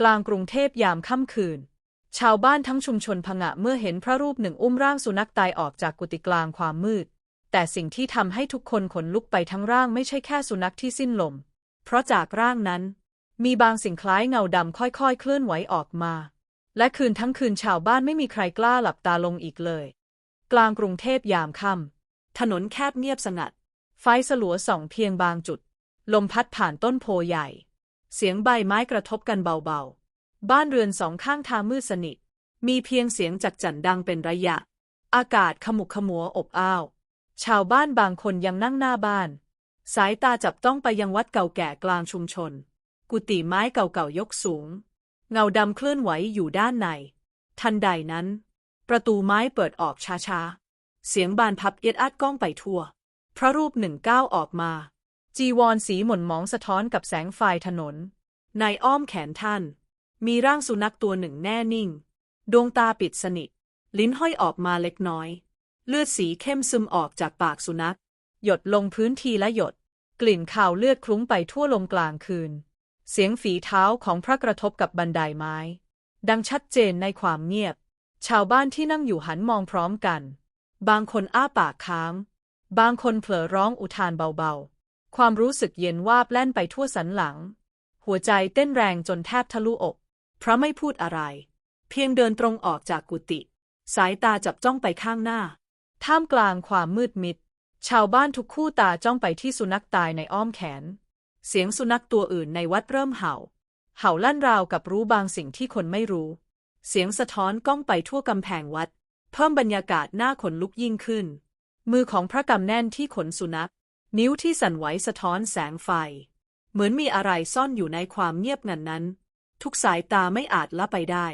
กลางกรุงเทพยามค่ำคืน ชาวบ้านทั้งชุมชนผงะเมื่อเห็นพระรูปหนึ่งอุ้มร่างสุนัขตายออกจากกุฏิกลางความมืด แต่สิ่งที่ทำให้ทุกคนขนลุกไปทั้งร่างไม่ใช่แค่สุนัขที่สิ้นลม เพราะจากร่างนั้น มีบางสิ่งคล้ายเงาดำค่อยๆ เคลื่อนไหวออกมา และคืนทั้งคืนชาวบ้านไม่มีใครกล้าหลับตาลงอีกเลย กลางกรุงเทพยามค่ำถนนแคบเงียบสงัด ไฟสลัวส่องเพียงบางจุด ลมพัดผ่านต้นโพใหญ่ เสียงใบไม้กระทบกันเบาๆ บ้านเรือนสองข้างทางมืดสนิท มีเพียงเสียงจักจั่นดังเป็นระยะ อากาศขมุกขมัวอบอ้าว ชาวบ้านบางคนยังนั่งหน้าบ้าน สายตาจับต้องไปยังวัดเก่าแก่กลางชุมชน กุฏิไม้เก่าๆยกสูง เงาดำเคลื่อนไหวอยู่ด้านใน ทันใดนั้น ประตูไม้เปิดออกช้าๆ เสียงบานพับเอียดอัดก้องไปทั่ว พระรูปหนึ่งก้าวออกมา จีวรสีหม่นหมองสะท้อนกับแสงไฟถนน ในอ้อมแขนท่าน มีร่างสุนัขตัวหนึ่งแน่นิ่ง ดวงตาปิดสนิท ลิ้นห้อยออกมาเล็กน้อย เลือดสีเข้มซึมออกจากปากสุนัข หยดลงพื้นทีละหยด กลิ่นข่าวเลือดคลุ้งไปทั่วลมกลางคืน เสียงฝีเท้าของพระกระทบกับบันไดไม้ ดังชัดเจนในความเงียบ ชาวบ้านที่นั่งอยู่หันมองพร้อมกัน บางคนอ้าปากค้าง บางคนเผลอร้องอุทานเบาๆ ความรู้สึกเย็นวาบแล่นไปทั่วสันหลัง หัวใจเต้นแรงจนแทบทะลุอก พระไม่พูดอะไร เพียงเดินตรงออกจากกุฏิ สายตาจับจ้องไปข้างหน้า ท่ามกลางความมืดมิด ชาวบ้านทุกคู่ตาจ้องไปที่สุนัขตายในอ้อมแขน เสียงสุนัขตัวอื่นในวัดเริ่มเห่า เห่าลั่นราวกับรู้บางสิ่งที่คนไม่รู้ เสียงสะท้อนก้องไปทั่วกำแพงวัด เพิ่มบรรยากาศหน่าขนลุกยิ่งขึ้น มือของพระกำแน่นที่ขนสุนัข นิ้วที่สั่นไหวสะท้อนแสงไฟ เหมือนมีอะไรซ่อนอยู่ในความเงียบงันนั้น ทุกสายตาไม่อาจละไปได้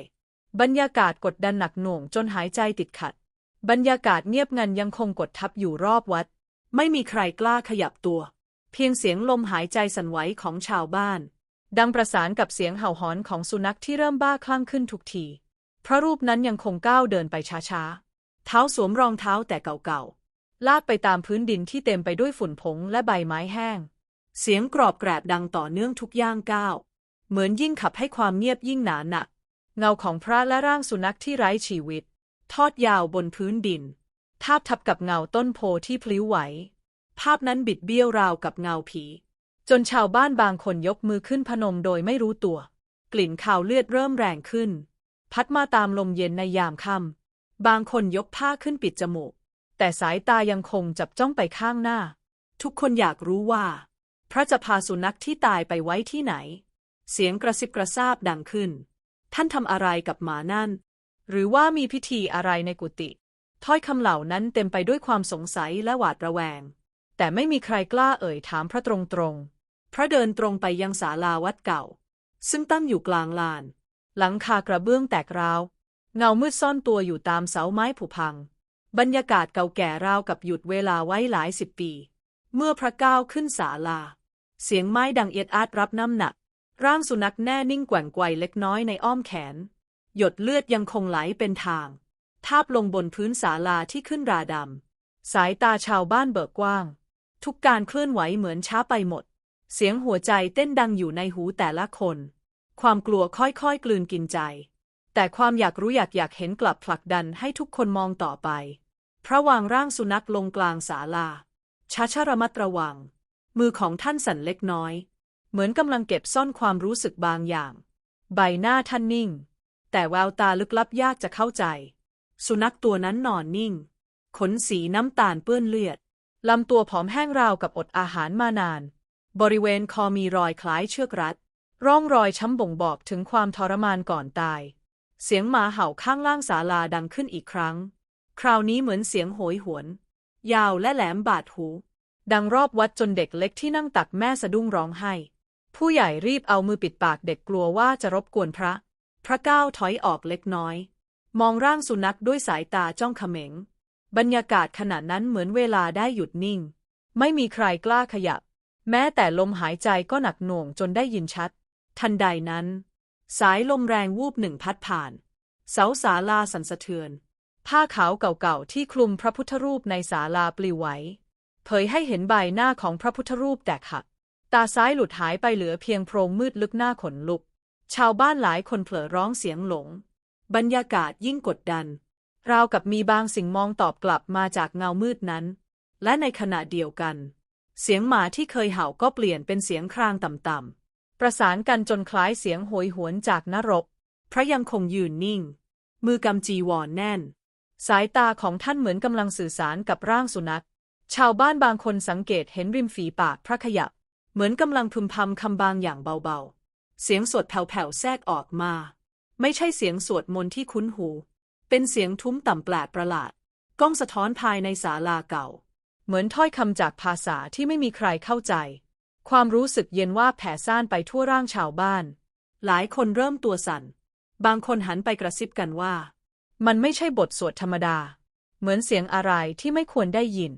บรรยากาศกดดันหนักหน่วงจนหายใจติดขัด บรรยากาศเงียบงันยังคงกดทับอยู่รอบวัด ไม่มีใครกล้าขยับตัว เพียงเสียงลมหายใจสั่นไหวของชาวบ้าน ดังประสานกับเสียงเห่าหอนของสุนัขที่เริ่มบ้าคลั่งขึ้นทุกทีพระรูปนั้นยังคงก้าวเดินไปช้าๆ เท้าสวมรองเท้าแต่เก่าๆ ลากไปตามพื้นดินที่เต็มไปด้วยฝุ่นผงและใบไม้แห้ง เสียงกรอบแกรบดังต่อเนื่องทุกย่างก้าว เหมือนยิ่งขับให้ความเงียบยิ่งหนาหนัก เงาของพระและร่างสุนัขที่ไร้ชีวิต ทอดยาวบนพื้นดิน ทาบทับกับเงาต้นโพที่พลิ้วไหว ภาพนั้นบิดเบี้ยวราวกับเงาผี จนชาวบ้านบางคนยกมือขึ้นพนมโดยไม่รู้ตัว กลิ่นข่าวเลือดเริ่มแรงขึ้น พัดมาตามลมเย็นในยามค่ำบางคนยกผ้าขึ้นปิดจมูก แต่สายตายังคงจับจ้องไปข้างหน้า ทุกคนอยากรู้ว่า พระจะพาสุนัขที่ตายไปไว้ที่ไหน เสียงกระซิบกระซาบดังขึ้น ท่านทำอะไรกับหมานั่น หรือว่ามีพิธีอะไรในกุฏิถ้อยคำเหล่านั้นเต็มไปด้วยความสงสัยและหวาดระแวง แต่ไม่มีใครกล้าเอ่ยถามพระตรงๆ พระเดินตรงไปยังศาลาวัดเก่า ซึ่งตั้งอยู่กลางลาน หลังคากระเบื้องแตกร้าว เงามืดซ่อนตัวอยู่ตามเสาไม้ผุพัง บรรยากาศเก่าแก่ราวกับหยุดเวลาไว้หลายสิบปี เมื่อพระก้าวขึ้นศาลา เสียงไม้ดังเอียดอาดรับน้ำหนัก ร่างสุนัขแน่นิ่งแกว่งไกวเล็กน้อยในอ้อมแขน หยดเลือดยังคงไหลเป็นทาง ทาบลงบนพื้นศาลาที่ขึ้นราดำ สายตาชาวบ้านเบิกกว้าง ทุกการเคลื่อนไหวเหมือนช้าไปหมด เสียงหัวใจเต้นดังอยู่ในหูแต่ละคน ความกลัวค่อยๆกลืนกินใจ แต่ความอยากรู้อยากอยากเห็นกลับผลักดันให้ทุกคนมองต่อไป พระวางร่างสุนัขลงกลางศาลาช้าชาระมัดระวัง มือของท่านสั่นเล็กน้อย เหมือนกำลังเก็บซ่อนความรู้สึกบางอย่าง ใบหน้าท่านนิ่ง แต่แววตาลึกลับยากจะเข้าใจ สุนัขตัวนั้นนอนนิ่ง ขนสีน้ำตาลเปื้อนเลือด ลำตัวผอมแห้งราวกับอดอาหารมานาน บริเวณคอมีรอยคล้ายเชือกรัด ร่องรอยช้ำบ่งบอกถึงความทรมานก่อนตาย เสียงหมาเห่าข้างล่างศาลาดังขึ้นอีกครั้ง คราวนี้เหมือนเสียงโหยหวน ยาวและแหลมบาดหู ดังรอบวัดจนเด็กเล็กที่นั่งตักแม่สะดุ้งร้องไห้ ผู้ใหญ่รีบเอามือปิดปากเด็กกลัวว่าจะรบกวนพระ พระก้าวถอยออกเล็กน้อย มองร่างสุนัขด้วยสายตาจ้องเขม็ง บรรยากาศขณะนั้นเหมือนเวลาได้หยุดนิ่ง ไม่มีใครกล้าขยับ แม้แต่ลมหายใจก็หนักหน่วงจนได้ยินชัด ทันใดนั้น สายลมแรงวูบหนึ่งพัดผ่าน เสาศาลาสั่นสะเทือน ผ้าขาวเก่าๆที่คลุมพระพุทธรูปในศาลาปลิวไหว เผยให้เห็นใบหน้าของพระพุทธรูปแตกหัก ตาซ้ายหลุดหายไปเหลือเพียงโพรงมืดลึกหน้าขนลุก ชาวบ้านหลายคนเผลอร้องเสียงหลง บรรยากาศยิ่งกดดัน ราวกับมีบางสิ่งมองตอบกลับมาจากเงามืดนั้น และในขณะเดียวกัน เสียงหมาที่เคยเห่าก็เปลี่ยนเป็นเสียงครางต่ำๆ ประสานกันจนคล้ายเสียงโหยหวนจากนรก พระยังคงยืนนิ่ง มือกำจีวรแน่น สายตาของท่านเหมือนกำลังสื่อสารกับร่างสุนัข ชาวบ้านบางคนสังเกตเห็นริมฝีปากพระขยับ เหมือนกำลังพึมพำคำบางอย่างเบาๆ เสียงสวดแผ่วๆแทรกออกมา ไม่ใช่เสียงสวดมนต์ที่คุ้นหู เป็นเสียงทุ้มต่ำแปลกประหลาด ก้องสะท้อนภายในศาลาเก่า เหมือนถ้อยคำจากภาษาที่ไม่มีใครเข้าใจ ความรู้สึกเย็นว่าแผ่ซ่านไปทั่วร่างชาวบ้าน หลายคนเริ่มตัวสั่น บางคนหันไปกระซิบกันว่า มันไม่ใช่บทสวดธรรมดา เหมือนเสียงอะไรที่ไม่ควรได้ยิน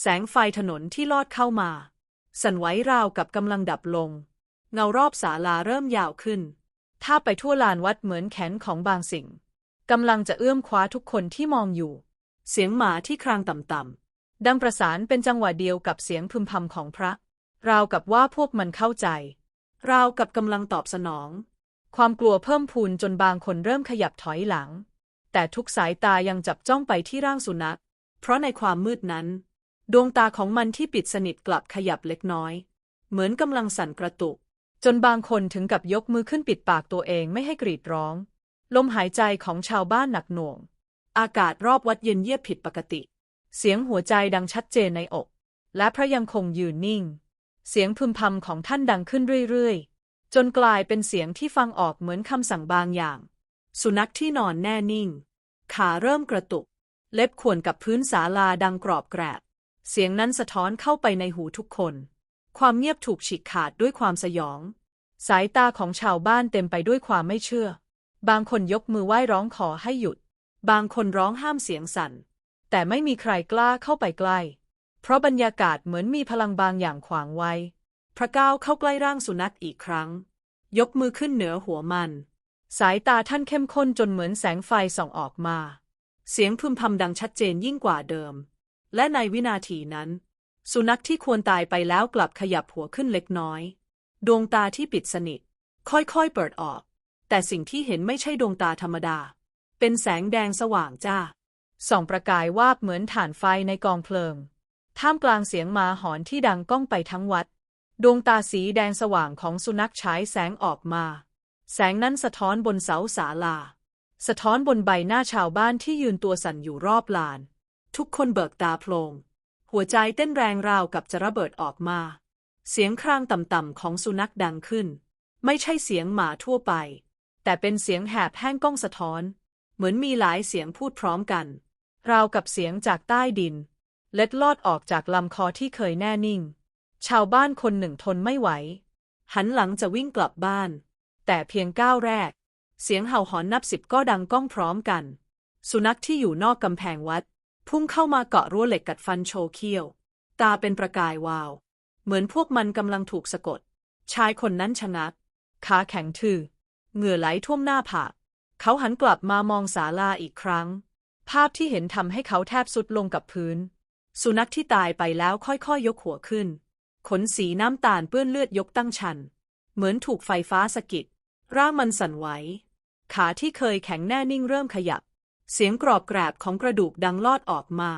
แสงไฟถนนที่ลอดเข้ามา สั่นไหวราวกับกำลังดับลง เงารอบศาลาเริ่มยาวขึ้นถ้าไปทั่วลานวัดเหมือนแขนของบางสิ่งกำลังจะเอื้อมคว้าทุกคนที่มองอยู่ เสียงหมาที่ครางต่ำๆดังประสานเป็นจังหวะเดียวกับเสียงพึมพำของพระ ราวกับว่าพวกมันเข้าใจ ราวกับกำลังตอบสนอง ความกลัวเพิ่มพูนจนบางคนเริ่มขยับถอยหลัง แต่ทุกสายตายังจับจ้องไปที่ร่างสุนัข เพราะในความมืดนั้น ดวงตาของมันที่ปิดสนิทกลับขยับเล็กน้อย เหมือนกำลังสั่นกระตุก จนบางคนถึงกับยกมือขึ้นปิดปากตัวเองไม่ให้กรีดร้อง ลมหายใจของชาวบ้านหนักหน่วง อากาศรอบวัดเย็นเยียบผิดปกติ เสียงหัวใจดังชัดเจนในอก และพระยังคงยืนนิ่ง เสียงพึมพำของท่านดังขึ้นเรื่อยๆ จนกลายเป็นเสียงที่ฟังออกเหมือนคำสั่งบางอย่าง สุนัขที่นอนแน่นิ่ง ขาเริ่มกระตุก เล็บข่วนกับพื้นศาลาดังกรอบแกรบ เสียงนั้นสะท้อนเข้าไปในหูทุกคน ความเงียบถูกฉีกขาดด้วยความสยอง สายตาของชาวบ้านเต็มไปด้วยความไม่เชื่อ บางคนยกมือไหว้ร้องขอให้หยุด บางคนร้องห้ามเสียงสั่น แต่ไม่มีใครกล้าเข้าไปใกล้ เพราะบรรยากาศเหมือนมีพลังบางอย่างขวางไว้ พระก้าวเข้าใกล้ร่างสุนัขอีกครั้ง ยกมือขึ้นเหนือหัวมัน สายตาท่านเข้มข้นจนเหมือนแสงไฟส่องออกมา เสียงพึมพำดังชัดเจนยิ่งกว่าเดิม และในวินาทีนั้น สุนัขที่ควรตายไปแล้วกลับขยับหัวขึ้นเล็กน้อย ดวงตาที่ปิดสนิท ค่อยๆเปิดออก แต่สิ่งที่เห็นไม่ใช่ดวงตาธรรมดา เป็นแสงแดงสว่างจ้าส่องประกายวาบเหมือนถ่านไฟในกองเพลิง ท่ามกลางเสียงหมาหอนที่ดังก้องไปทั้งวัด ดวงตาสีแดงสว่างของสุนัขฉายแสงออกมา แสงนั้นสะท้อนบนเสาศาลา สะท้อนบนใบหน้าชาวบ้านที่ยืนตัวสั่นอยู่รอบลาน ทุกคนเบิกตาโพลง หัวใจเต้นแรงราวกับจะระเบิดออกมา เสียงครางต่ำๆของสุนัขดังขึ้น ไม่ใช่เสียงหมาทั่วไป แต่เป็นเสียงแหบแห้งก้องสะท้อน เหมือนมีหลายเสียงพูดพร้อมกัน ราวกับเสียงจากใต้ดิน เล็ดลอดออกจากลำคอที่เคยแน่นิ่ง ชาวบ้านคนหนึ่งทนไม่ไหว หันหลังจะวิ่งกลับบ้าน แต่เพียงก้าวแรก เสียงเห่าหอนนับสิบก็ดังก้องพร้อมกัน สุนัขที่อยู่นอกกำแพงวัด พุ่งเข้ามาเกาะรั้วเหล็กกัดฟันโชเขี้ยว ตาเป็นประกายวาว เหมือนพวกมันกำลังถูกสะกด ชายคนนั้นชะงักขาแข็งทื่อเหงื่อไหลท่วมหน้าผากเขาหันกลับมามองศาลาอีกครั้ง ภาพที่เห็นทำให้เขาแทบสุดลงกับพื้น สุนัขที่ตายไปแล้วค่อยๆยยกหัวขึ้น ขนสีน้ำตาลเปื้อนเลือดยกตั้งชัน เหมือนถูกไฟฟ้าสะกิด ร่างมันสั่นไหว ขาที่เคยแข็งแน่นิ่งเริ่มขยับ เสียงกรอบแกรบของกระดูกดังลอดออกมา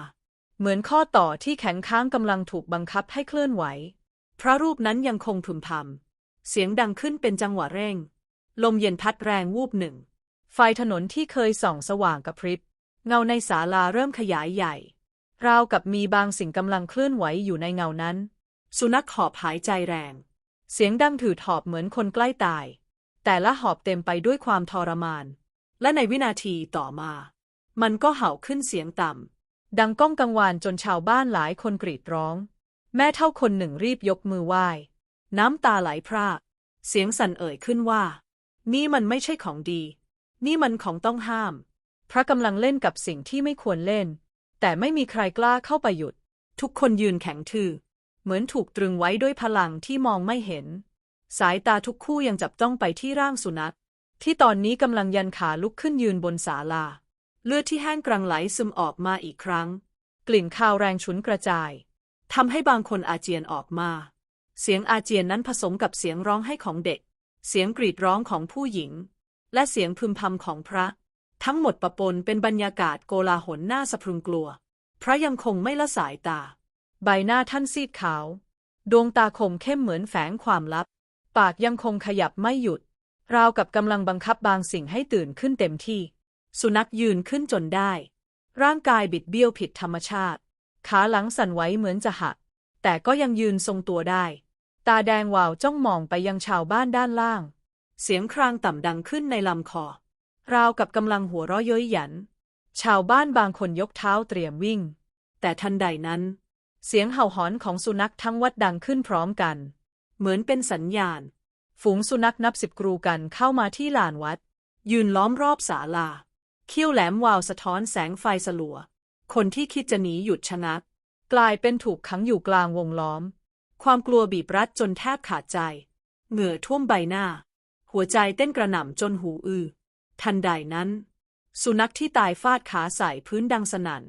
เหมือนข้อต่อที่แข็งค้างกำลังถูกบังคับให้เคลื่อนไหว พระรูปนั้นยังคงพึมพำ เสียงดังขึ้นเป็นจังหวะเร่ง ลมเย็นพัดแรงวูบหนึ่ง ไฟถนนที่เคยส่องสว่างกระพริบ เงาในศาลาเริ่มขยายใหญ่ ราวกับมีบางสิ่งกำลังเคลื่อนไหวอยู่ในเงานั้น สุนัขหอบหายใจแรง เสียงดังถือถอบเหมือนคนใกล้ตาย แต่ละหอบเต็มไปด้วยความทรมาน และในวินาทีต่อมา มันก็เห่าขึ้นเสียงต่ำ ดังก้องกังวานจนชาวบ้านหลายคนกรีดร้อง แม่เท่าคนหนึ่งรีบยกมือไหว้ น้ำตาไหลพราก เสียงสั่นเอ่ยขึ้นว่า นี่มันไม่ใช่ของดี นี่มันของต้องห้าม พระกำลังเล่นกับสิ่งที่ไม่ควรเล่น แต่ไม่มีใครกล้าเข้าไปหยุด ทุกคนยืนแข็งทื่อ เหมือนถูกตรึงไว้ด้วยพลังที่มองไม่เห็น สายตาทุกคู่ยังจับจ้องไปที่ร่างสุนัข ที่ตอนนี้กำลังยันขาลุกขึ้นยืนบนศาลา เลือดที่แห้งกรังไหลซึมออกมาอีกครั้ง กลิ่นคาวแรงฉุนกระจายทำให้บางคนอาเจียนออกมา เสียงอาเจียนนั้นผสมกับเสียงร้องไห้ของเด็ก เสียงกรีดร้องของผู้หญิง และเสียงพึมพำของพระ ทั้งหมดปะปนเป็นบรรยากาศโกลาหลหน่าสะพรึงกลัว พระยังคงไม่ละสายตา ใบหน้าท่านซีดขาว ดวงตาคมเข้มเหมือนแฝงความลับ ปากยังคงขยับไม่หยุด ราวกับกำลังบังคับบางสิ่งให้ตื่นขึ้นเต็มที่ สุนัขยืนขึ้นจนได้ ร่างกายบิดเบี้ยวผิดธรรมชาติ ขาหลังสั่นไหวเหมือนจะหัก แต่ก็ยังยืนทรงตัวได้ ตาแดงวาวจ้องมองไปยังชาวบ้านด้านล่าง เสียงครางต่ำดังขึ้นในลำคอ ราวกับกำลังหัวเราะเย้ยหยัน ชาวบ้านบางคนยกเท้าเตรียมวิ่ง แต่ทันใดนั้น เสียงเห่าหอนของสุนัขทั้งวัดดังขึ้นพร้อมกัน เหมือนเป็นสัญญาณ ฝูงสุนัขนับสิบกรูกันเข้ามาที่ลานวัด ยืนล้อมรอบศาลาเขี้ยวแหลมวาวสะท้อนแสงไฟสลัว คนที่คิดจะหนีหยุดชะงัก กลายเป็นถูกขังอยู่กลางวงล้อม ความกลัวบีบรัดจนแทบขาดใจ เหงื่อท่วมใบหน้า หัวใจเต้นกระหน่ำจนหูอื้อ ทันใดนั้น สุนัขที่ตายฟาดขาใส่พื้นดังสนั่น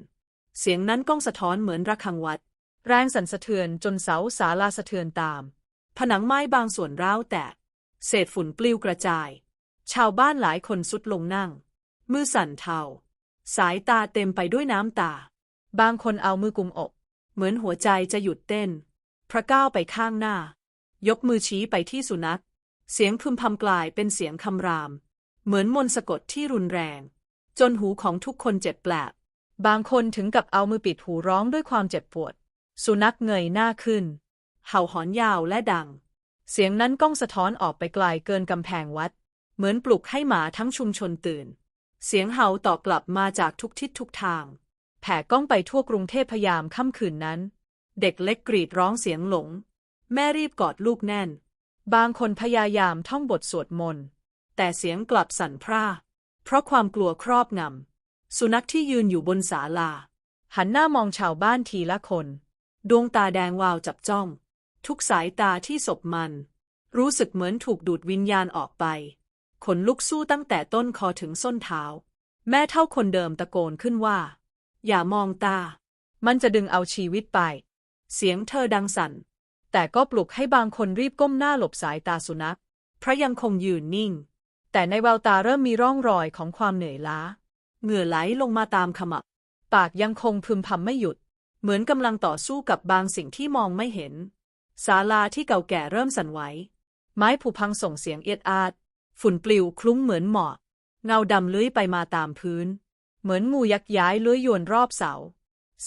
เสียงนั้นก้องสะท้อนเหมือนระฆังวัด แรงสั่นสะเทือนจนเสาศาลาสะเทือนตาม ผนังไม้บางส่วนร้าวแตก เศษฝุ่นปลิวกระจาย ชาวบ้านหลายคนสุดลงนั่ง มือสั่นเทา สายตาเต็มไปด้วยน้ำตา บางคนเอามือกุมอก เหมือนหัวใจจะหยุดเต้น พระก้าวไปข้างหน้า ยกมือชี้ไปที่สุนัข เสียงพึมพำกลายเป็นเสียงคำราม เหมือนมนต์สะกดที่รุนแรง จนหูของทุกคนเจ็บแปลบบางคนถึงกับเอามือปิดหูร้องด้วยความเจ็บปวด สุนัขเงยหน้าขึ้น เห่าหอนยาวและดัง เสียงนั้นก้องสะท้อนออกไปไกลเกินกำแพงวัด เหมือนปลุกให้หมาทั้งชุมชนตื่น เสียงเห่าตอบกลับมาจากทุกทิศทุกทาง แผ่ก้องไปทั่วกรุงเทพพยามค่ำคืนนั้น เด็กเล็กกรีดร้องเสียงหลง แม่รีบกอดลูกแน่น บางคนพยายามท่องบทสวดมนต์ แต่เสียงกลับสั่นพร่า เพราะความกลัวครอบงำ สุนัขที่ยืนอยู่บนศาลา หันหน้ามองชาวบ้านทีละคน ดวงตาแดงวาวจับจ้อง ทุกสายตาที่ศพมัน รู้สึกเหมือนถูกดูดวิญญาณออกไป ขนลุกสู้ตั้งแต่ต้นคอถึงส้นเท้า แม่เท่าคนเดิมตะโกนขึ้นว่า อย่ามองตา มันจะดึงเอาชีวิตไป เสียงเธอดังสั่น แต่ก็ปลุกให้บางคนรีบก้มหน้าหลบสายตาสุนัข พระยังคงยืนนิ่ง แต่ในแววตาเริ่มมีร่องรอยของความเหนื่อยล้า เหงื่อไหลลงมาตามขมับ ปากยังคงพึมพำไม่หยุด เหมือนกำลังต่อสู้กับบางสิ่งที่มองไม่เห็น ศาลาที่เก่าแก่เริ่มสั่นไหว ไม้ผุพังส่งเสียงเอียดอาด ฝุ่นปลิวคลุ้งเหมือนหมอก เงาดำเลื้อยไปมาตามพื้น เหมือนงูยักย้ายเลื้อยยวนรอบเสา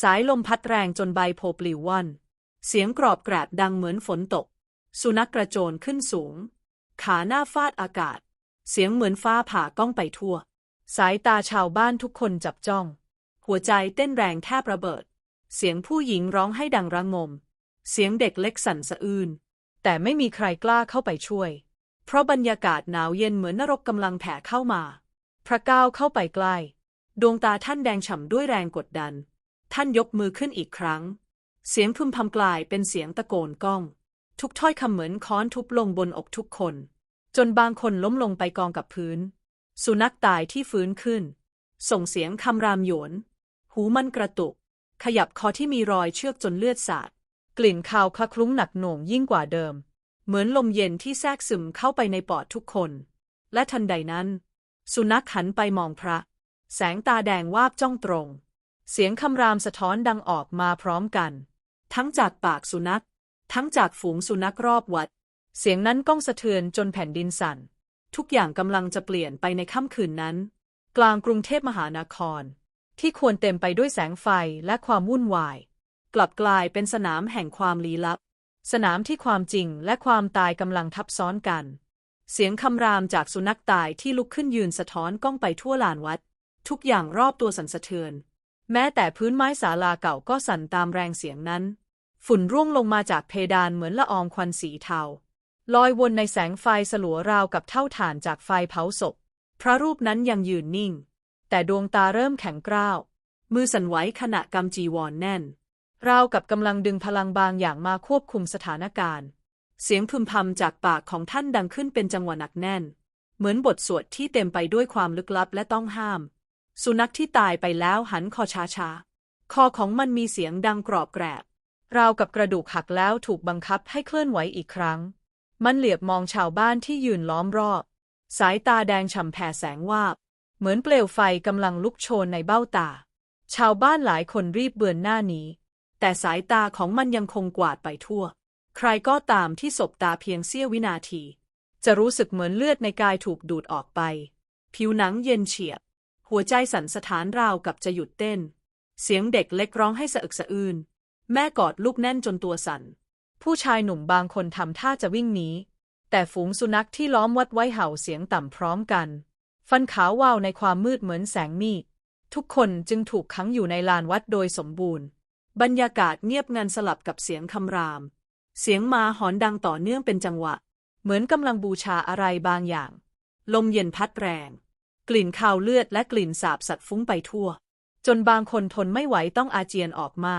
สายลมพัดแรงจนใบโพปลิวว่อน เสียงกรอบแกรบดังเหมือนฝนตก สุนัขกระโจนขึ้นสูง ขาหน้าฟาดอากาศ เสียงเหมือนฟ้าผ่าก้องไปทั่ว สายตาชาวบ้านทุกคนจับจ้อง หัวใจเต้นแรงแทบระเบิด เสียงผู้หญิงร้องให้ดังระงม เสียงเด็กเล็กสั่นสะอื้นแต่ไม่มีใครกล้าเข้าไปช่วย เพราะบรรยากาศหนาวเย็นเหมือนนรกกำลังแผ่เข้ามา พระก้าวเข้าไปใกล้ ดวงตาท่านแดงฉ่ำด้วยแรงกดดัน ท่านยกมือขึ้นอีกครั้ง เสียงพึมพำกลายเป็นเสียงตะโกนก้อง ทุกถ้อยคำเหมือนค้อนทุบลงบนอกทุกคน จนบางคนล้มลงไปกองกับพื้น สุนัขตายที่ฟื้นขึ้น ส่งเสียงคำรามหยวนหูมันกระตุก ขยับคอที่มีรอยเชือกจนเลือดสาด กลิ่นคาวคละคลุ้งหนักหน่วงยิ่งกว่าเดิม เหมือนลมเย็นที่แทรกซึมเข้าไปในปอดทุกคน และทันใดนั้น สุนัขหันไปมองพระ แสงตาแดงวาบจ้องตรง เสียงคำรามสะท้อนดังออกมาพร้อมกัน ทั้งจากปากสุนัข ทั้งจากฝูงสุนัขรอบวัด เสียงนั้นก้องสะเทือนจนแผ่นดินสั่น ทุกอย่างกำลังจะเปลี่ยนไปในค่ำคืนนั้น กลางกรุงเทพมหานคร ที่ควรเต็มไปด้วยแสงไฟและความวุ่นวาย กลับกลายเป็นสนามแห่งความลี้ลับ สนามที่ความจริงและความตายกำลังทับซ้อนกัน เสียงคำรามจากสุนัขตายที่ลุกขึ้นยืนสะท้อนก้องไปทั่วลานวัด ทุกอย่างรอบตัวสั่นสะเทือน แม้แต่พื้นไม้ศาลาเก่าก็สั่นตามแรงเสียงนั้น ฝุ่นร่วงลงมาจากเพดานเหมือนละอองควันสีเทา ลอยวนในแสงไฟสลัวราวกับเท่าฐานจากไฟเผาศพ พระรูปนั้นยังยืนนิ่ง แต่ดวงตาเริ่มแข็งกร้าว มือสั่นไหวขณะกำจีวรแน่น ราวกับกำลังดึงพลังบางอย่างมาควบคุมสถานการณ์ เสียงพึมพำจากปากของท่านดังขึ้นเป็นจังหวะหนักแน่น เหมือนบทสวดที่เต็มไปด้วยความลึกลับและต้องห้าม สุนัขที่ตายไปแล้วหันคอช้าๆ คอของมันมีเสียงดังกรอบแกรบ ราวกับกระดูกหักแล้วถูกบังคับให้เคลื่อนไหวอีกครั้ง มันเหลียบมองชาวบ้านที่ยืนล้อมรอบ สายตาแดงฉ่ำแผ่แสงวาบ เหมือนเปลวไฟกำลังลุกโชนในเบ้าตา ชาวบ้านหลายคนรีบเบือนหน้านี้ แต่สายตาของมันยังคงกวาดไปทั่ว ใครก็ตามที่สบตาเพียงเสี้ยววินาที จะรู้สึกเหมือนเลือดในกายถูกดูดออกไป ผิวหนังเย็นเฉียบ หัวใจสั่นสะท้านราวกับจะหยุดเต้น เสียงเด็กเล็กร้องให้สะอึกสะอื้นแม่กอดลูกแน่นจนตัวสั่น ผู้ชายหนุ่มบางคนทำท่าจะวิ่งหนีแต่ฝูงสุนัขที่ล้อมวัดไว้เห่าเสียงต่ำพร้อมกัน ฟันขาววาวในความมืดเหมือนแสงมีดทุกคนจึงถูกขังอยู่ในลานวัดโดยสมบูรณ์ บรรยากาศเงียบงันสลับกับเสียงคำราม เสียงมาหอนดังต่อเนื่องเป็นจังหวะ เหมือนกำลังบูชาอะไรบางอย่าง ลมเย็นพัดแรง กลิ่นคาวเลือดและกลิ่นสาบสัตว์ฟุ้งไปทั่ว จนบางคนทนไม่ไหวต้องอาเจียนออกมา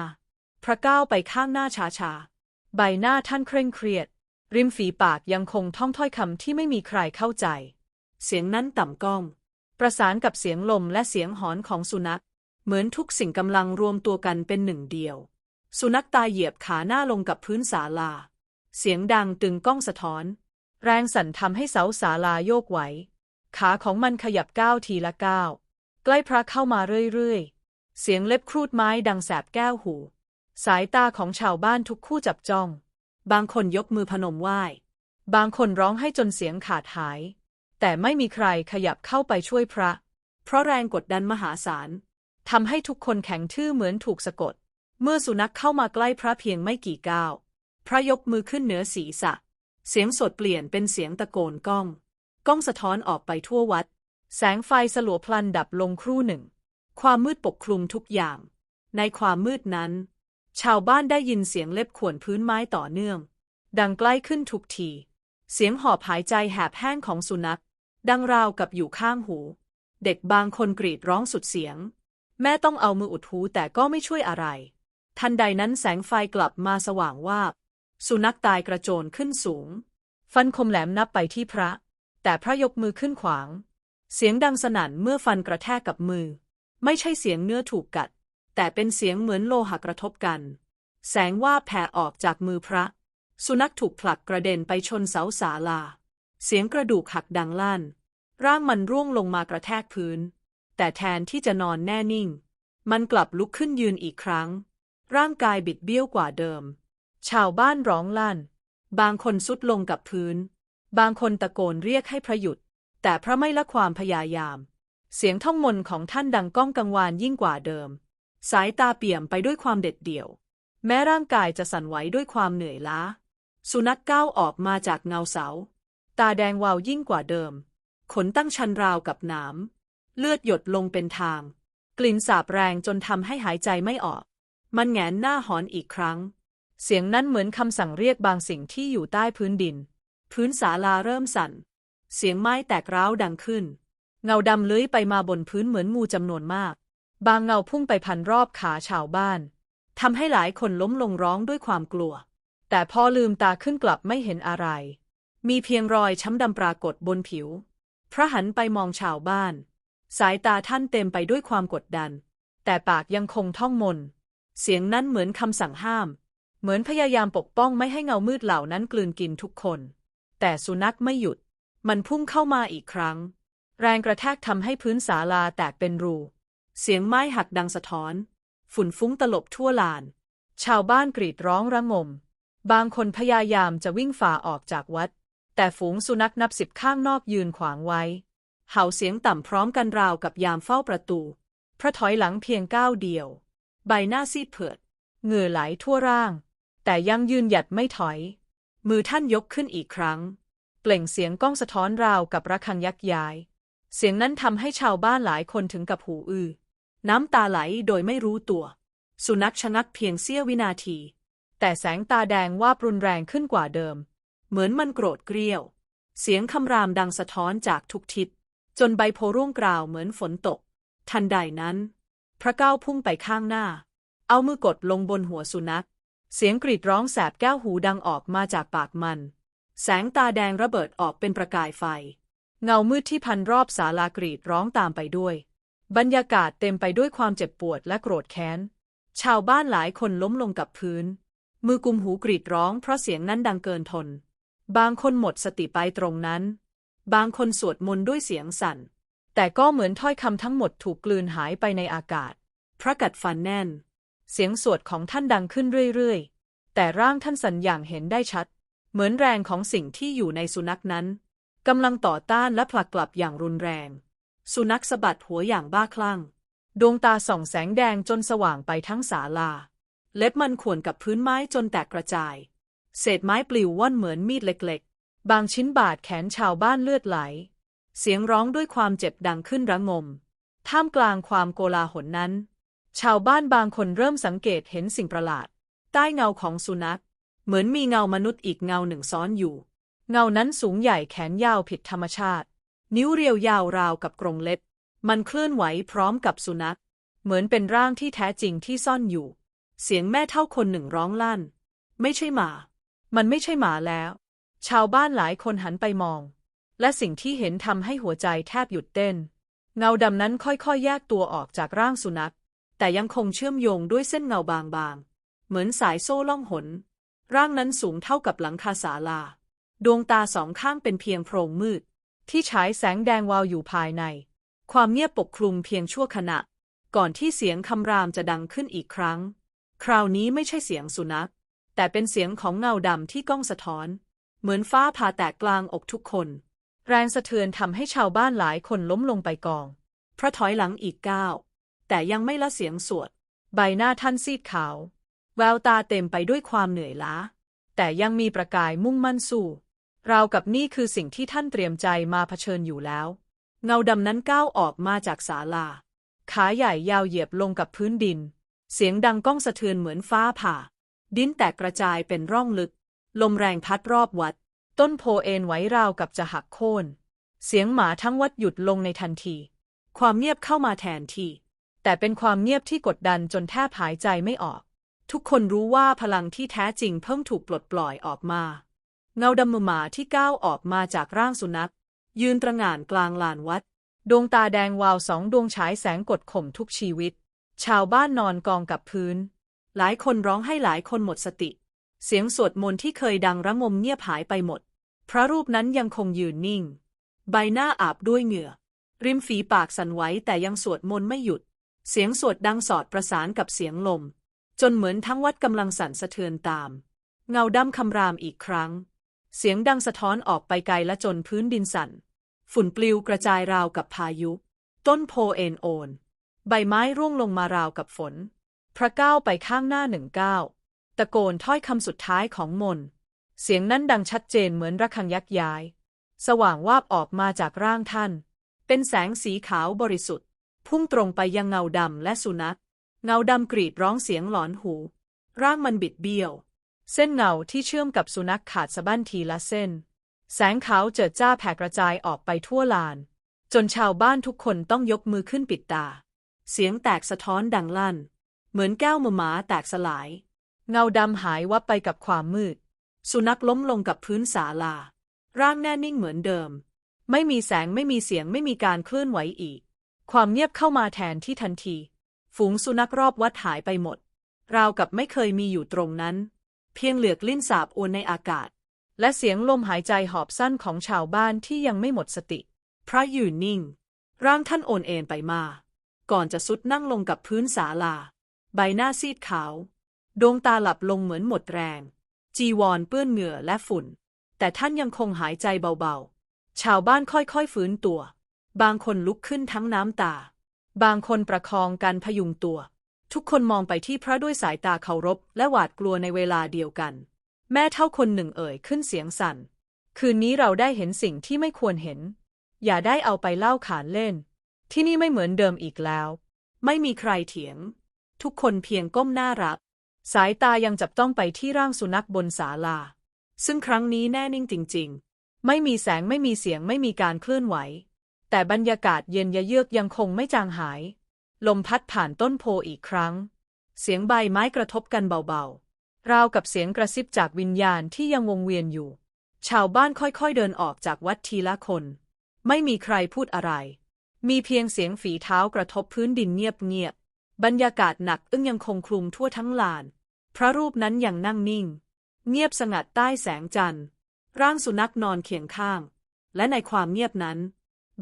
พระก้าวไปข้างหน้าช้าๆ ใบหน้าท่านเคร่งเครียด ริมฝีปากยังคงท่องถ้อยคำที่ไม่มีใครเข้าใจ เสียงนั้นต่ำก้อง ประสานกับเสียงลมและเสียงหอนของสุนัข เหมือนทุกสิ่งกำลังรวมตัวกันเป็นหนึ่งเดียว สุนัขตายเหยียบขาหน้าลงกับพื้นศาลา เสียงดังตึงก้องสะท้อน แรงสั่นทำให้เสาศาลาโยกไหว ขาของมันขยับก้าวทีละก้าว ใกล้พระเข้ามาเรื่อยๆ เสียงเล็บครูดไม้ดังแสบแก้วหู สายตาของชาวบ้านทุกคู่จับจ้อง บางคนยกมือพนมไหว้ บางคนร้องให้จนเสียงขาดหาย แต่ไม่มีใครขยับเข้าไปช่วยพระ เพราะแรงกดดันมหาศาลทำให้ทุกคนแข็งทื่อเหมือนถูกสะกด เมื่อสุนัขเข้ามาใกล้พระเพียงไม่กี่ก้าว พระยกมือขึ้นเหนือศีรษะ เสียงสดเปลี่ยนเป็นเสียงตะโกนก้อง ก้องสะท้อนออกไปทั่ววัด แสงไฟสลัวพลันดับลงครู่หนึ่ง ความมืดปกคลุมทุกอย่าง ในความมืดนั้น ชาวบ้านได้ยินเสียงเล็บข่วนพื้นไม้ต่อเนื่อง ดังใกล้ขึ้นทุกที เสียงหอบหายใจแหบแห้งของสุนัข ดังราวกับอยู่ข้างหู เด็กบางคนกรีดร้องสุดเสียง แม่ต้องเอามืออุดหูแต่ก็ไม่ช่วยอะไร ทันใดนั้นแสงไฟกลับมาสว่างวาบ สุนัขตายกระโจนขึ้นสูง ฟันคมแหลมนับไปที่พระ แต่พระยกมือขึ้นขวาง เสียงดังสนั่นเมื่อฟันกระแทกกับมือ ไม่ใช่เสียงเนื้อถูกกัด แต่เป็นเสียงเหมือนโลหะกระทบกัน แสงว่าแผ่ออกจากมือพระ สุนัขถูกผลักกระเด็นไปชนเสาศาลา เสียงกระดูกหักดังลั่น ร่างมันร่วงลงมากระแทกพื้น แต่แทนที่จะนอนแน่นิ่ง มันกลับลุกขึ้นยืนอีกครั้ง ร่างกายบิดเบี้ยวกว่าเดิม ชาวบ้านร้องลั่น บางคนสุดลงกับพื้น บางคนตะโกนเรียกให้พระหยุด แต่พระไม่ละความพยายาม เสียงท่องมนต์ของท่านดังก้องกังวานยิ่งกว่าเดิม สายตาเปี่ยมไปด้วยความเด็ดเดี่ยว แม้ร่างกายจะสั่นไหวด้วยความเหนื่อยล้า สุนัขก้าวออกมาจากเงาเสา ตาแดงวาวยิ่งกว่าเดิม ขนตั้งชันราวกับหนามเลือดหยดลงเป็นทาง กลิ่นสาบแรงจนทำให้หายใจไม่ออก มันแงนหน้าหอนอีกครั้ง เสียงนั้นเหมือนคำสั่งเรียกบางสิ่งที่อยู่ใต้พื้นดิน พื้นศาลาเริ่มสั่น เสียงไม้แตกร้าวดังขึ้น เงาดำเลื้อยไปมาบนพื้นเหมือนงูจำนวนมาก บางเงาพุ่งไปพันรอบขาชาวบ้านทำให้หลายคนล้มลงร้องด้วยความกลัว แต่พอลืมตาขึ้นกลับไม่เห็นอะไร มีเพียงรอยช้ำดำปรากฏบนผิว พระหันไปมองชาวบ้าน สายตาท่านเต็มไปด้วยความกดดัน แต่ปากยังคงท่องมน เสียงนั้นเหมือนคำสั่งห้าม เหมือนพยายามปกป้องไม่ให้เงามืดเหล่านั้นกลืนกินทุกคน แต่สุนัขไม่หยุด มันพุ่งเข้ามาอีกครั้ง แรงกระแทกทำให้พื้นศาลาแตกเป็นรู เสียงไม้หักดังสะท้อน ฝุ่นฟุ้งตลบทั่วลาน ชาวบ้านกรีดร้องระงม บางคนพยายามจะวิ่งฝ่าออกจากวัด แต่ฝูงสุนัขนับสิบข้างนอกยืนขวางไว้ เห่าเสียงต่ำพร้อมกันราวกับยามเฝ้าประตู พระถอยหลังเพียงก้าวเดียว ใบหน้าซีดเผือดเหงื่อไหลทั่วร่าง แต่ยังยืนหยัดไม่ถอย มือท่านยกขึ้นอีกครั้ง เปล่งเสียงก้องสะท้อนราวกับระฆังยักย้าย เสียงนั้นทำให้ชาวบ้านหลายคนถึงกับหูอื้อ น้ำตาไหลโดยไม่รู้ตัว สุนัขชะงักเพียงเสี้ยววินาที แต่แสงตาแดงว่าบรุนแรงขึ้นกว่าเดิม เหมือนมันโกรธเกรี้ยว เสียงคำรามดังสะท้อนจากทุกทิศ จนใบโพร่วงกราวเหมือนฝนตก ทันใดนั้น พระเก้าวพุ่งไปข้างหน้า เอามือกดลงบนหัวสุนัข เสียงกรีดร้องแสบแก้วหูดังออกมาจากปากมัน แสงตาแดงระเบิดออกเป็นประกายไฟ เงามืดที่พันรอบศาลากรีดร้องตามไปด้วย บรรยากาศเต็มไปด้วยความเจ็บปวดและโกรธแค้น ชาวบ้านหลายคนล้มลงกับพื้น มือกุมหูกรีดร้องเพราะเสียงนั้นดังเกินทน บางคนหมดสติไปตรงนั้น บางคนสวดมนต์ด้วยเสียงสั่น แต่ก็เหมือนถ้อยคำทั้งหมดถูกกลืนหายไปในอากาศ พระกัดฟันแน่น เสียงสวดของท่านดังขึ้นเรื่อยๆ แต่ร่างท่านสั่นอย่างเห็นได้ชัด เหมือนแรงของสิ่งที่อยู่ในสุนัขนั้นกำลังต่อต้านและผลักกลับอย่างรุนแรง สุนัขสะบัดหัวอย่างบ้าคลั่ง ดวงตาส่องแสงแดงจนสว่างไปทั้งศาลา เล็บมันข่วนกับพื้นไม้จนแตกกระจาย เศษไม้ปลิวว่อนเหมือนมีดเล็กๆ บางชิ้นบาดแขนชาวบ้านเลือดไหล เสียงร้องด้วยความเจ็บดังขึ้นระงม ท่ามกลางความโกลาหลนั้น ชาวบ้านบางคนเริ่มสังเกตเห็นสิ่งประหลาด ใต้เงาของสุนัข เหมือนมีเงามนุษย์อีกเงาหนึ่งซ้อนอยู่ เงานั้นสูงใหญ่แขนยาวผิดธรรมชาติ นิ้วเรียวยาวราวกับกรงเล็บ มันเคลื่อนไหวพร้อมกับสุนัข เหมือนเป็นร่างที่แท้จริงที่ซ่อนอยู่ เสียงแม่เท่าคนหนึ่งร้องลั่น ไม่ใช่หมา มันไม่ใช่หมาแล้ว ชาวบ้านหลายคนหันไปมอง และสิ่งที่เห็นทำให้หัวใจแทบหยุดเต้น เงาดำนั้นค่อยๆ แยกตัวออกจากร่างสุนัข แต่ยังคงเชื่อมโยงด้วยเส้นเงาบางๆ เหมือนสายโซ่ล่องหน ร่างนั้นสูงเท่ากับหลังคาศาลา ดวงตาสองข้างเป็นเพียงโพรงมืด ที่ฉายแสงแดงวาวอยู่ภายใน ความเงียบปกคลุมเพียงชั่วขณะ ก่อนที่เสียงคำรามจะดังขึ้นอีกครั้ง คราวนี้ไม่ใช่เสียงสุนัข แต่เป็นเสียงของเงาดำที่ก้องสะท้อน เหมือนฟ้าผ่าแตกกลางอกทุกคน แรงสะเทือนทำให้ชาวบ้านหลายคนล้มลงไปกอง พระถอยหลังอีกก้าว แต่ยังไม่ละเสียงสวด ใบหน้าท่านซีดขาว แววตาเต็มไปด้วยความเหนื่อยล้า แต่ยังมีประกายมุ่งมั่นสู้ ราวกับนี่คือสิ่งที่ท่านเตรียมใจมาเผชิญอยู่แล้ว เงาดำนั้นก้าวออกมาจากศาลา ขาใหญ่ยาวเหยียบลงกับพื้นดิน เสียงดังก้องสะเทือนเหมือนฟ้าผ่า ดินแตกกระจายเป็นร่องลึก ลมแรงพัดรอบวัด ต้นโพเอ็นไหวราวกับจะหักโค่น เสียงหมาทั้งวัดหยุดลงในทันที ความเงียบเข้ามาแทนที่ แต่เป็นความเงียบที่กดดันจนแทบหายใจไม่ออก ทุกคนรู้ว่าพลังที่แท้จริงเพิ่งถูกปลดปล่อยออกมา เงาดำมหมาที่ก้าวออกมาจากร่างสุนัข ยืนตระหง่านกลางลานวัด ดวงตาแดงวาวสองดวงฉายแสงกดข่มทุกชีวิต ชาวบ้านนอนกองกับพื้น หลายคนร้องให้หลายคนหมดสติ เสียงสวดมนต์ที่เคยดังระงมเงียบหายไปหมด พระรูปนั้นยังคงยืนนิ่ง ใบหน้าอาบด้วยเหงื่อ ริมฝีปากสั่นไหวแต่ยังสวดมนต์ไม่หยุด เสียงสวดดังสอดประสานกับเสียงลม จนเหมือนทั้งวัดกำลังสั่นสะเทือนตาม เงาดำคำรามอีกครั้ง เสียงดังสะท้อนออกไปไกลและจนพื้นดินสั่น ฝุ่นปลิวกระจายราวกับพายุ ต้นโพเอ็นโอน ใบไม้ร่วงลงมาราวกับฝน พระก้าวไปข้างหน้าหนึ่งก้าวตะโกนถ้อยคำสุดท้ายของมนต์เสียงนั้นดังชัดเจนเหมือนระฆังยักย้าย สว่างวาบออกมาจากร่างท่าน เป็นแสงสีขาวบริสุทธิ์ พุ่งตรงไปยังเงาดำและสุนัข เงาดำกรีดร้องเสียงหลอนหู ร่างมันบิดเบี้ยว เส้นเงาที่เชื่อมกับสุนัขขาดสะบั้นทีละเส้น แสงขาวเจิดจ้าแผ่กระจายออกไปทั่วลาน จนชาวบ้านทุกคนต้องยกมือขึ้นปิดตา เสียงแตกสะท้อนดังลั่น เหมือนแก้วมือหมาแตกสลาย เงาดำหายวับไปกับความมืด สุนัขล้มลงกับพื้นศาลา ร่างแน่นิ่งเหมือนเดิม ไม่มีแสงไม่มีเสียงไม่มีการเคลื่อนไหวอีก ความเงียบเข้ามาแทนที่ทันที ฝูงสุนัขรอบวัดหายไปหมด ราวกับไม่เคยมีอยู่ตรงนั้น เพียงเหลือกลิ้นสาบอวนในอากาศ และเสียงลมหายใจหอบสั้นของชาวบ้านที่ยังไม่หมดสติ พระอยืนนิ่ง ร่างท่านโอนเอ็นไปมา ก่อนจะสุดนั่งลงกับพื้นศาลา ใบหน้าซีดขาว ดวงตาหลับลงเหมือนหมดแรง จีวรเปื้อนเหงื่อและฝุ่น แต่ท่านยังคงหายใจเบาๆ ชาวบ้านค่อยๆฟื้นตัว บางคนลุกขึ้นทั้งน้ำตา บางคนประคองกันพยุงตัว ทุกคนมองไปที่พระด้วยสายตาเคารพและหวาดกลัวในเวลาเดียวกัน แม่เท่าคนหนึ่งเอ่ยขึ้นเสียงสั่น คืนนี้เราได้เห็นสิ่งที่ไม่ควรเห็น อย่าได้เอาไปเล่าขานเล่น ที่นี่ไม่เหมือนเดิมอีกแล้ว ไม่มีใครเถียง ทุกคนเพียงก้มหน้ารับ สายตายังจับต้องไปที่ร่างสุนัขบนศาลา ซึ่งครั้งนี้แน่นิ่งจริง ๆ ไม่มีแสงไม่มีเสียงไม่มีการเคลื่อนไหว แต่บรรยากาศเย็นยะเยือกยังคงไม่จางหาย ลมพัดผ่านต้นโพอีกครั้ง เสียงใบไม้กระทบกันเบาๆ ราวกับเสียงกระซิบจากวิญญาณที่ยังวงเวียนอยู่ ชาวบ้านค่อยๆเดินออกจากวัดทีละคน ไม่มีใครพูดอะไร มีเพียงเสียงฝีเท้ากระทบพื้นดินเงียบๆ บรรยากาศหนักอึ้งยังคงคลุมทั่วทั้งลาน พระรูปนั้นยังนั่งนิ่ง เงียบสงัดใต้แสงจันทร์ ร่างสุนัขนอนเคียงข้าง และในความเงียบนั้น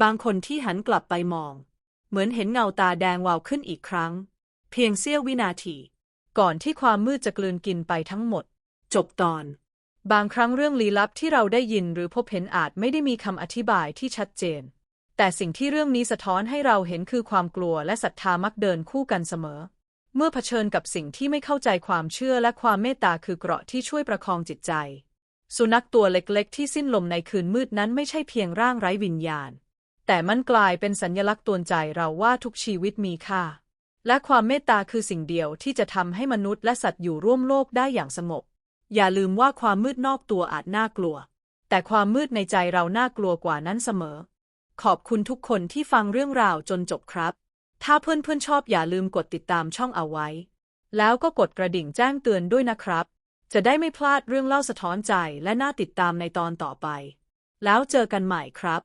บางคนที่หันกลับไปมอง เหมือนเห็นเงาตาแดงวาวขึ้นอีกครั้ง เพียงเสี้ยววินาที ก่อนที่ความมืดจะกลืนกินไปทั้งหมด จบตอน บางครั้งเรื่องลี้ลับที่เราได้ยินหรือพบเห็นอาจไม่ได้มีคำอธิบายที่ชัดเจน แต่สิ่งที่เรื่องนี้สะท้อนให้เราเห็นคือความกลัวและศรัทธามักเดินคู่กันเสมอ เมื่อเผชิญกับสิ่งที่ไม่เข้าใจความเชื่อและความเมตตาคือเกราะที่ช่วยประคองจิตใจ สุนัขตัวเล็กๆ ที่สิ้นลมในคืนมืดนั้นไม่ใช่เพียงร่างไร้วิญญาณ แต่มันกลายเป็นสัญลักษณ์ตือนใจเราว่าทุกชีวิตมีค่า และความเมตตาคือสิ่งเดียวที่จะทำให้มนุษย์และสัตว์อยู่ร่วมโลกได้อย่างสงบ อย่าลืมว่าความมืดนอกตัวอาจน่ากลัว แต่ความมืดในใจเราน่ากลัวกว่านั้นเสมอ ขอบคุณทุกคนที่ฟังเรื่องราวจนจบครับ ถ้าเพื่อนๆชอบอย่าลืมกดติดตามช่องเอาไว้ แล้วก็กดกระดิ่งแจ้งเตือนด้วยนะครับ จะได้ไม่พลาดเรื่องเล่าสะท้อนใจและน่าติดตามในตอนต่อไป แล้วเจอกันใหม่ครับ